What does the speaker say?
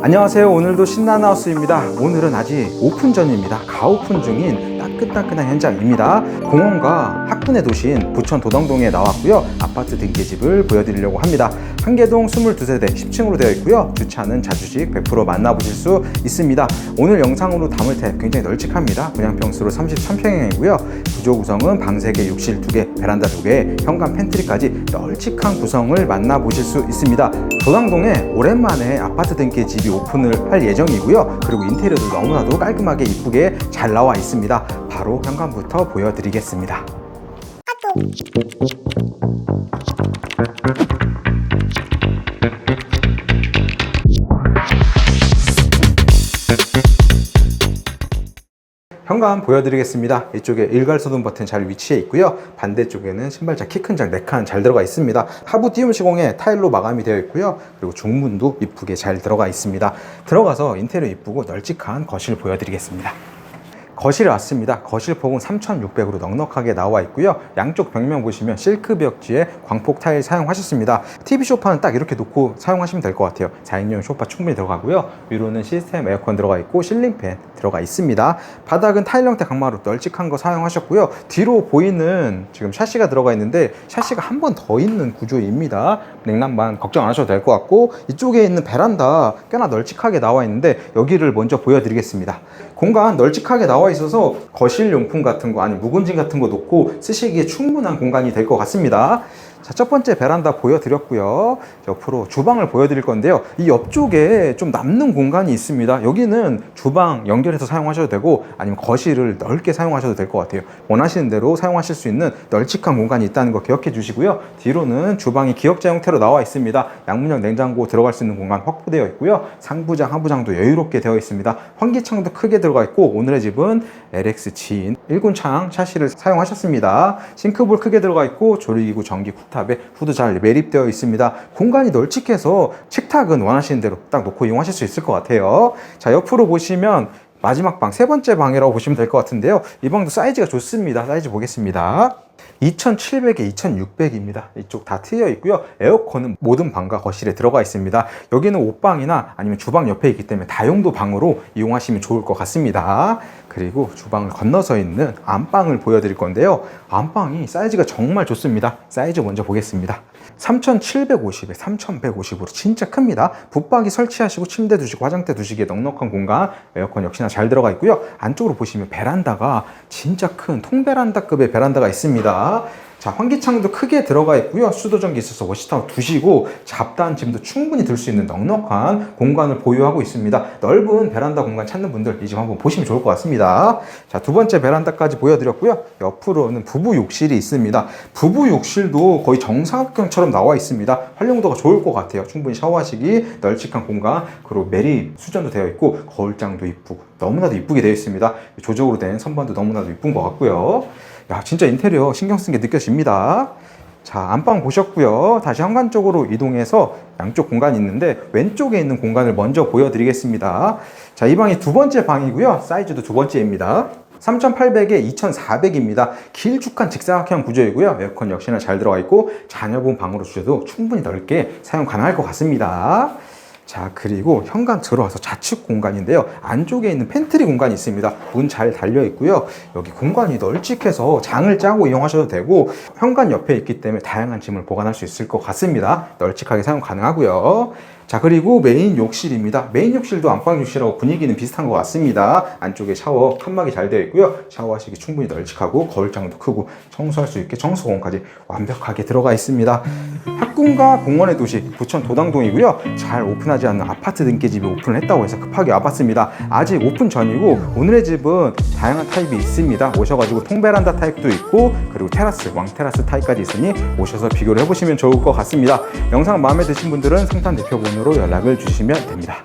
안녕하세요. 오늘도 신나나우스입니다. 오늘은 아직 오픈 전입니다. 가오픈 중인 따끈따끈한 현장입니다. 공원과 학군의 도시인 부천 도당동에 나왔고요. 아파트 등기집을 보여드리려고 합니다. 한개동 22세대 10층으로 되어 있고요. 주차는 자주식 100% 만나보실 수 있습니다. 오늘 영상으로 담을 테 굉장히 널찍합니다. 분양평수로 33평형이고요. 구조 구성은 방 3개, 욕실 2개, 베란다 2개, 현관 팬트리까지 널찍한 구성을 만나보실 수 있습니다. 도당동에 오랜만에 아파트 등기집이 오픈을 할 예정이고요. 그리고 인테리어도 너무나도 깔끔하게 이쁘게 잘 나와 있습니다. 바로 현관부터 보여드리겠습니다. 현관 보여드리겠습니다. 이쪽에 일괄소등 버튼 잘 위치해 있고요. 반대쪽에는 신발장 키큰 장 4칸 잘 들어가 있습니다. 하부 띄움 시공에 타일로 마감이 되어 있고요. 그리고 중문도 이쁘게 잘 들어가 있습니다. 들어가서 인테리어 이쁘고 널찍한 거실 보여드리겠습니다. 거실에 왔습니다. 거실 폭은 3,600으로 넉넉하게 나와 있고요. 양쪽 벽면 보시면 실크 벽지에 광폭 타일 사용하셨습니다. TV 소파는 딱 이렇게 놓고 사용하시면 될 것 같아요. 4인용 소파 충분히 들어가고요. 위로는 시스템 에어컨 들어가 있고 실링팬 들어가 있습니다. 바닥은 타일 형태 강마루 널찍한 거 사용하셨고요. 뒤로 보이는 지금 샤시가 들어가 있는데 샤시가 한 번 더 있는 구조입니다. 냉난방 걱정 안 하셔도 될 것 같고 이쪽에 있는 베란다 꽤나 널찍하게 나와 있는데 여기를 먼저 보여드리겠습니다. 공간 널찍하게 나와 있어서 거실 용품 같은 거 아니 묵은진 같은 거 놓고 쓰시기에 충분한 공간이 될 것 같습니다. 자, 첫 번째 베란다 보여드렸고요. 옆으로 주방을 보여드릴 건데요. 이 옆쪽에 좀 남는 공간이 있습니다. 여기는 주방 연결해서 사용하셔도 되고 아니면 거실을 넓게 사용하셔도 될 것 같아요. 원하시는 대로 사용하실 수 있는 널찍한 공간이 있다는 거 기억해 주시고요. 뒤로는 주방이 기역자 형태로 나와 있습니다. 양문형 냉장고 들어갈 수 있는 공간 확보되어 있고요. 상부장, 하부장도 여유롭게 되어 있습니다. 환기창도 크게 들어가 있고 오늘의 집은 LX 지인 1군창 샤시를 사용하셨습니다. 싱크볼 크게 들어가 있고 조리기구 전기 쿡탑에 후드 잘 매립되어 있습니다. 공간이 널찍해서 식탁은 원하시는 대로 딱 놓고 이용하실 수 있을 것 같아요. 자, 옆으로 보시면 마지막 방, 세 번째 방이라고 보시면 될 것 같은데요. 이 방도 사이즈가 좋습니다. 사이즈 보겠습니다. 2700에 2600입니다. 이쪽 다 트여 있고요. 에어컨은 모든 방과 거실에 들어가 있습니다. 여기는 옷방이나 아니면 주방 옆에 있기 때문에 다용도 방으로 이용하시면 좋을 것 같습니다. 그리고 주방을 건너서 있는 안방을 보여드릴 건데요. 안방이 사이즈가 정말 좋습니다. 사이즈 먼저 보겠습니다. 3750에 3150으로 진짜 큽니다. 붙박이 설치하시고 침대 두시고 화장대 두시기에 넉넉한 공간, 에어컨 역시나 잘 들어가 있고요. 안쪽으로 보시면 베란다가 진짜 큰 통베란다급의 베란다가 있습니다. 자, 환기창도 크게 들어가 있고요. 수도전기 있어서 워시타워 두시고 잡다한 짐도 충분히 들 수 있는 넉넉한 공간을 보유하고 있습니다. 넓은 베란다 공간 찾는 분들 이 집 한번 보시면 좋을 것 같습니다. 자, 두 번째 베란다까지 보여드렸고요. 옆으로는 부부 욕실이 있습니다. 부부 욕실도 거의 정사각형처럼 나와 있습니다. 활용도가 좋을 것 같아요. 충분히 샤워하시기 널찍한 공간, 그리고 매립 수전도 되어 있고 거울장도 이쁘고 너무나도 이쁘게 되어 있습니다. 조적으로 된 선반도 너무나도 이쁜 것 같고요. 야, 진짜 인테리어 신경 쓴 게 느껴집니다. 자, 안방 보셨고요. 다시 현관 쪽으로 이동해서 양쪽 공간이 있는데 왼쪽에 있는 공간을 먼저 보여드리겠습니다. 자, 이 방이 두 번째 방이고요. 사이즈도 두 번째입니다. 3800에 2400입니다. 길쭉한 직사각형 구조이고요. 에어컨 역시나 잘 들어가 있고 자녀분 방으로 주셔도 충분히 넓게 사용 가능할 것 같습니다. 자, 그리고 현관 들어와서 좌측 공간인데요. 안쪽에 있는 팬트리 공간이 있습니다. 문 잘 달려 있고요. 여기 공간이 널찍해서 장을 짜고 이용하셔도 되고, 현관 옆에 있기 때문에 다양한 짐을 보관할 수 있을 것 같습니다. 널찍하게 사용 가능하고요. 자, 그리고 메인 욕실입니다. 메인 욕실도 안방 욕실하고 분위기는 비슷한 것 같습니다. 안쪽에 샤워 칸막이 잘 되어 있고요. 샤워하시기 충분히 널찍하고 거울장도 크고 청소할 수 있게 청소공까지 완벽하게 들어가 있습니다. 학군과 공원의 도시 부천 도당동이고요. 잘 오픈하지 않는 아파트 등기집이 오픈을 했다고 해서 급하게 와봤습니다. 아직 오픈 전이고 오늘의 집은 다양한 타입이 있습니다. 오셔가지고 통베란다 타입도 있고 그리고 테라스, 왕테라스 타입까지 있으니 오셔서 비교를 해보시면 좋을 것 같습니다. 영상 마음에 드신 분들은 상단 대표번호로 연락을 주시면 됩니다.